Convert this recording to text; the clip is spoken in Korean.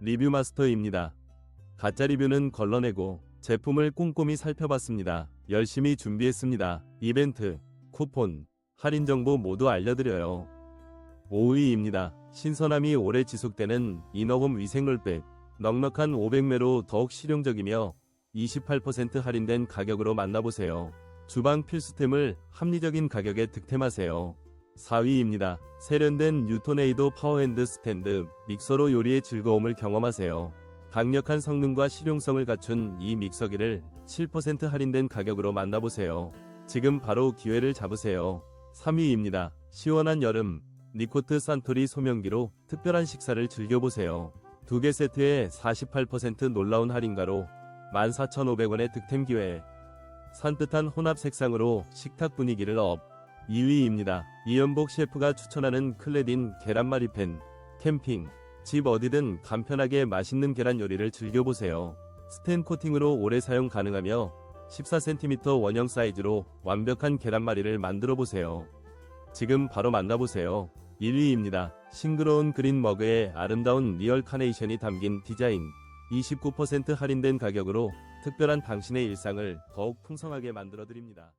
리뷰 마스터입니다. 가짜 리뷰는 걸러내고 제품을 꼼꼼히 살펴봤습니다. 열심히 준비했습니다. 이벤트, 쿠폰, 할인 정보 모두 알려드려요. 5위입니다. 신선함이 오래 지속되는 이너홈 위생 롤백. 넉넉한 500매로 더욱 실용적이며 28% 할인된 가격으로 만나보세요. 주방 필수템을 합리적인 가격에 득템하세요. 4위입니다. 세련된 뉴토네이도 파워핸드 스탠드 믹서로 요리의 즐거움을 경험하세요. 강력한 성능과 실용성을 갖춘 이 믹서기를 7% 할인된 가격으로 만나보세요. 지금 바로 기회를 잡으세요. 3위입니다. 시원한 여름 니코트 산토리 소명기로 특별한 식사를 즐겨보세요. 두 개 세트에 48% 놀라운 할인가로 14,500원의 득템 기회. 산뜻한 혼합 색상으로 식탁 분위기를 업. 2위입니다. 이연복 셰프가 추천하는 클레딘 계란말이 팬. 캠핑. 집 어디든 간편하게 맛있는 계란 요리를 즐겨보세요. 스텐 코팅으로 오래 사용 가능하며 14cm 원형 사이즈로 완벽한 계란말이를 만들어 보세요. 지금 바로 만나보세요. 1위입니다. 싱그러운 그린 머그에 아름다운 리얼 카네이션이 담긴 디자인. 29% 할인된 가격으로 특별한 당신의 일상을 더욱 풍성하게 만들어 드립니다.